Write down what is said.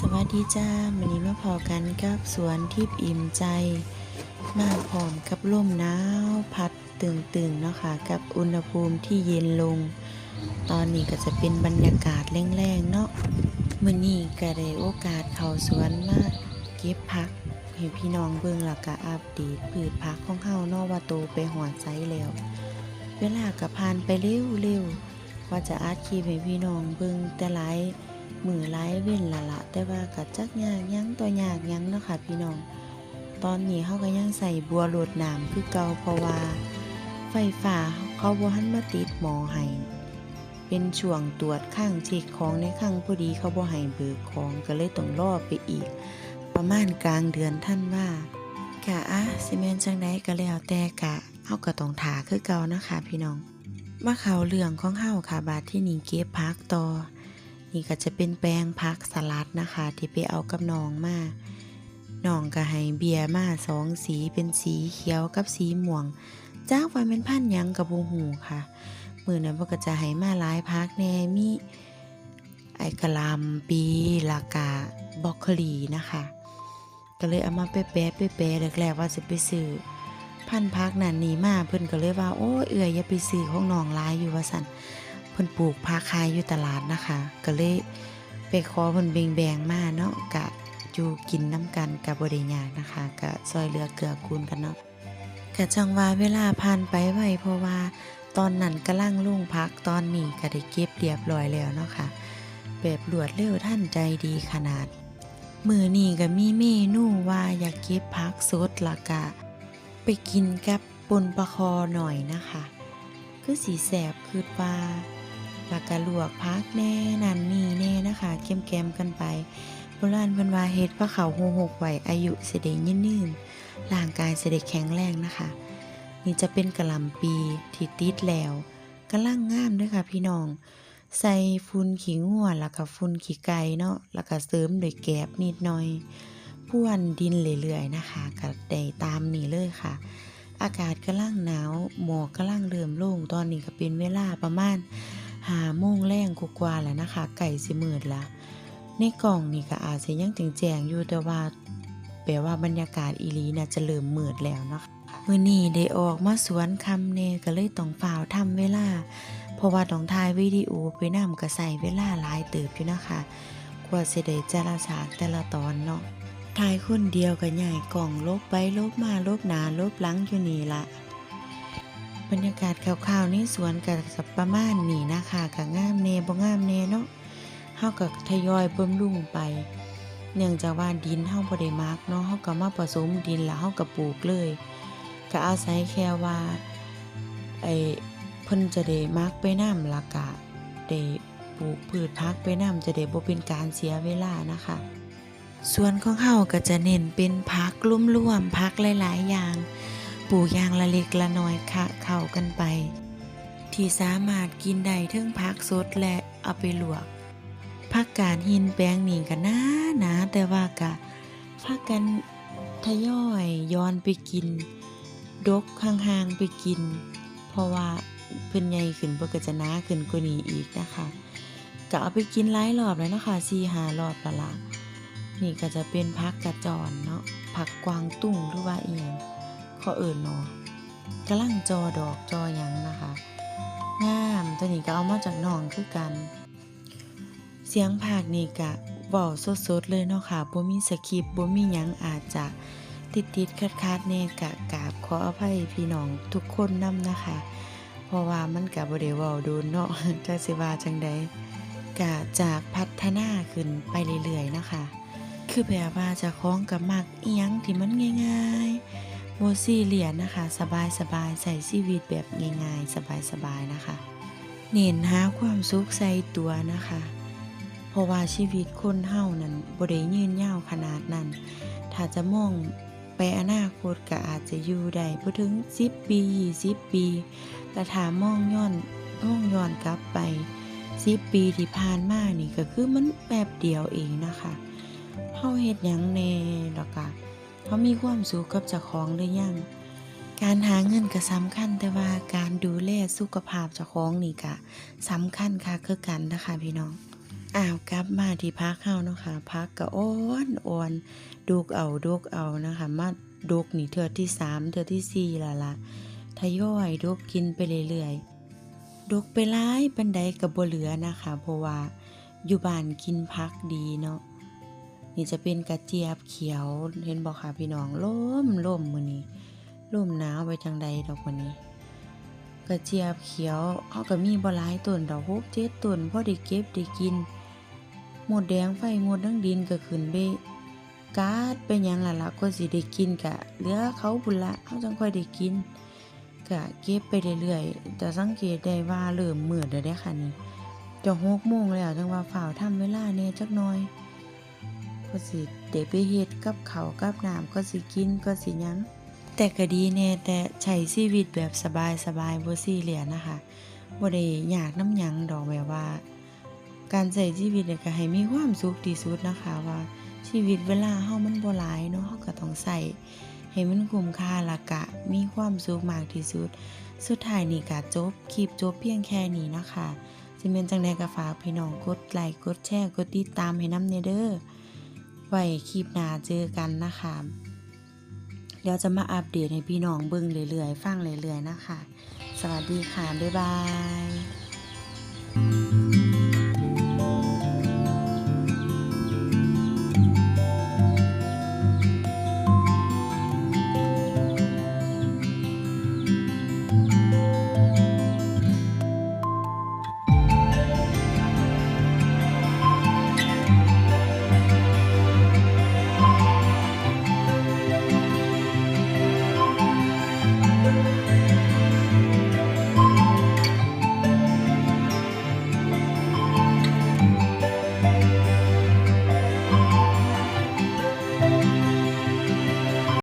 สวัสดีจ้าวันนี้มาพอกันกับสวนทิพย์อิ่มใจ มาพร้อมกับลมหนาวพัดตึงๆเนาะค่ะ กับอุณหภูมิที่เย็นลง ตอนนี้ก็จะเป็นบรรยากาศแรงๆเนาะมื้อนี้ก็ได้โอกาสเข้าสวนมาเก็บผักให้พี่น้องเบิ่งแล้วก็อัปเดตพืชผักของเฮาเนาะว่าโตไปหอดไซแล้ว เวลาก็ผ่านไปเร็วๆว่าจะอัดคลิปให้พี่น้องเบิ่งแต่หลาย มือไล่เว้นละละแต่ว่ากัจักยากยั้งตัวยากยั้งเนาะค่ะพี่น้อง ตอนนี้เขาก็ยังใส่บัวโหลดน้ำคือเก่าเพราะว่า ไฟฟ้าเขาบ่หันมาติดหมอให้เป็นช่วงตรวจข้างเช็คของในข้างพอดีเขาบ่ให้เบิกของก็เลยต้องรอไปอีก ประมาณกลางเดือนท่านว่ากะอะสิแม่นจังไดก็แล้วแต่กะเฮาก็ต้องถาคือเก่านะคะพี่น้องมาเขาเรื่องของเฮาค่ะบาดที่นี่เก็บพักต่อ นี่ก็จะเป็นแปลงพักสลัดนะคะ ที่ไปเอากับน้องมาน้องก็ให้เบียร์มาสองสีเป็นสีเขียวกับสีม่วง จ้ากว่าเป็นพันยังกับบูหูค่ะมือนั้นพวกก็จะให้มาหลายพักแน่มีไอกะลำปีลากาบอกคลีนะคะ ก็เลยเอามาแปะแปะแปะแปะแรกๆว่าจะไปซื้อพันพักนั่นนี่มาเพิ่อนก็เลยว่าโอ้เอื่อยอย่าไปซื้อของน้องลายอยู่ว่าสัน พิ่นปลูกผักขายอยู่ตลาดนะคะ ก็เลยไปขอเพิ่นเบงแบงมาเนาะกะอยู่กินน้ำกันกับ่ได้ยากนะคะกะซอยเหลือเกลือกูลกันเนาะกะจังว่าเวลาผ่านไปไวเพราะว่าตอนนั้นกำลังลุ่งพักตอนนี้ก็ได้เก็บเรียบร้อยแล้วเนาะค่ะแบบรวดเร็วทันใจดีขนาด มือนี้ก็มีเมนูว่าอยากเก็บพักสดละกะ ไปกินกับปนปลาคอหน่อยนะคะ คือสีแสบคือปลา แล้วก็ลวกพักแน่นั่นนี่แน่นะคะเกมๆกันไปโบราณพิ่นวาเฮ็ดพระเขาโหหกไหวอายุเสด็จยืนยืนร่างกายเสด็จแข็งแรงนะคะ นี่จะเป็นกระลำปีที่ติดแล้วกำลังงามด้วยค่ะพี่น้อง ใส่ฝุ่นขี้งัวแล้วก็ฝุ่นขี้ไก่เนาะแล้วก็เสริมด้วยแกบนิดหน่อยพ่วนดินเรื่อยๆนะคะก็ได้ตามนี้เลยค่ะ อากาศกำลังหนาวหมอกกำลังเริ่มลงตอนนี้ก็เป็นเวลาประมาณ หาโมงแรงกว่าๆแล้วนะคะไก่สิมืดละในกล่องนี่ก็อาจจะยังแจงๆอยู่แต่ว่าแปลว่าบรรยากาศอีลีน่าจะเริ่มมืดแล้วเนาะมื้อนี้ได้ออกมาสวนคำเนก็เลยต้องฝ่าวทำเวลา เพราะว่าต้องถ่ายวิดีโอไปนำก็ใส่เวลาหลายเติบอยู่นะคะกว่าสิได้แต่ละฉากแต่ละตอนเนาะถ่ายคนเดียวก็ใหญ่กล่องลบไปลบมาลบหนาลบหลังอยู่นี่ละ บรรยากาศคร่าวๆในสวนกับสับประมาณนี่นะคะกับงามเนบ่งามเนเนาะเฮาก็ทยอยเบิ่มลุ่งไป เนื่องจากว่าดินเฮาบ่ได้มักเนาะเฮาก็มาผสมดินแล้วเฮาก็ปลูกเลยก็อาศัยแค่ว่าไอ้เพิ่นจะได้มักไปน้ำละกะได้ปลูกพืชพักไปน้ำจะได้บ่เป็นการเสียเวลานะคะส่วนของเฮาก็จะเน้นเป็นพักร่มๆพักหลาย ๆ อย่าง ปูอย่างละเล็กละน้อยคะเข้ากันไป ที่สามารถกินได้ทั้งพักสดและเอาไปลวกผักกาดหินแปลงนี่ก็น่านาแต่ว่ากะพากันทยอยย้อนไปกิน ดกห่างๆไปกิน เพราะว่าเพิ่นใหญ่ขึ้นเพิ่นก็จะหนาขึ้นกว่านี้อีกนะคะก็เอาไปกินหลายรอบแล้วเนาะค่ะ4-5รอบและละนี่ก็จะเป็นพักกระจรเนาะผักกวางตุ้งหรือว่าเอียง เขาเอิญเนาะกำลังจอดอกจอหยังนะคะ งามตัวนี้ก็เอามาจากหนองคือกัน เสียงภาคนี่กะเว้าสดๆเลยเนาะค่ะบ่มีสคริปต์บ่มีหยังอาจจะติดติดคัดคัดๆแน่กะกราบขออภัยพี่น้องทุกคนนํนะคะ เพราะว่ามันกะบ่ได้เว้าโดนเนาะจักสิว่าจังใดกะจากพัฒนาขึ้นไปเรื่อยๆนะคะ คือแบบว่าจะคล้องกับมักเอียงที่มันง่าย ๆ โมซี่เหรียญนะคะ สบายๆใส่ชีวิตแบบง่ายๆ สบายๆนะคะ เน้นหาความสุขใส่ตัวนะคะ เพราะว่าชีวิตคนเฮานั้นบ่ได้ยืนยาวขนาดนั้น ถ้าจะมองไปอนาคตก็อาจจะอยู่ได้บ่ถึง10ปี20ปีแต่ถ้ามองย้อนมองย้อนกลับไป10ปีที่ผ่านมานี่ก็คือมันแป๊บเดียวเองนะคะเฮาเฮ็ดหยังแน่แล้วก็ เฮามีความสุขกับเจ้าของหรือยัง การหาเงินก็สำคัญแต่ว่าการดูแลสุขภาพเจ้าของนี่ก็สำคัญค่ะคือกันนะคะพี่น้องอ้าวกลับมาที่พักเฮาเนาะค่ะพักก็อ่อนอ่อนดูกเอาดูกเอานะคะมาดูกนี่เทือที่สามเทือที่สี่ละละทยอยดูกกินไปเรื่อยๆดูกไปร้ายบันไดกับบเหลือนะคะ เพราะว่าอยู่บ้านกินพักดีเนาะ นี่จะเป็นกระเจี๊ยบเขียวเห็นบอกค่ะพี่น้องล่มล่มมือนี้ล่มหนาวไปจังใดดอกวันนี้ กระเจี๊ยบเขียวเขาก็มีบหลายต้นดอกหกเจ็ดต้นพอได้เก็บได้กิน หมดแดงไฟหมดทั้งดินก็ขึ้นไปกาดไปหยังละละก็สิได้กินกะเหลือเขาบุญละเขาจังค่อยได้กินกะเก็บไปเรื่อยๆแต่สังเกตได้ว่าเริ่มมืดแล้วเด้ค่ะนี่จะหกโมงแล้วจังว่าฝ่าวทำเวลาแหน่ยจักน่อย ก็สิได้ไปเฮ็ดกับเขากับน้ำก็สิกินก็สิยังแต่ก็ดีแน่แต่ใช้ชีวิตแบบสบายๆบ่ซีเรียนะคะบ่ได้ยากน้ำยังดอกแบบว่า การใช้ชีวิตเนี่ยก็ให้มีความสุขที่สุดนะคะว่าชีวิตเวลาเฮามันบ่หลายเนาะเฮาก็ต้องใส่ให้มันคุ้มค่าละกะ มีความสุขมากที่สุด สุดท้ายนี่ก็จบคลิปจบเพียงแค่นี้นะคะสิแม่นจังไดก็ฝากพี่น้องกดไลค์กดแชร์กดติดตามให้นำเด้อเด้อ ไว้คลิปหน้าเจอกันนะคะเดี๋ยวจะมาอัปเดตให้พี่น้องเบิ่งเรื่อยๆ ฟังเรื่อยๆนะคะ สวัสดีค่ะ บ๊ายบาย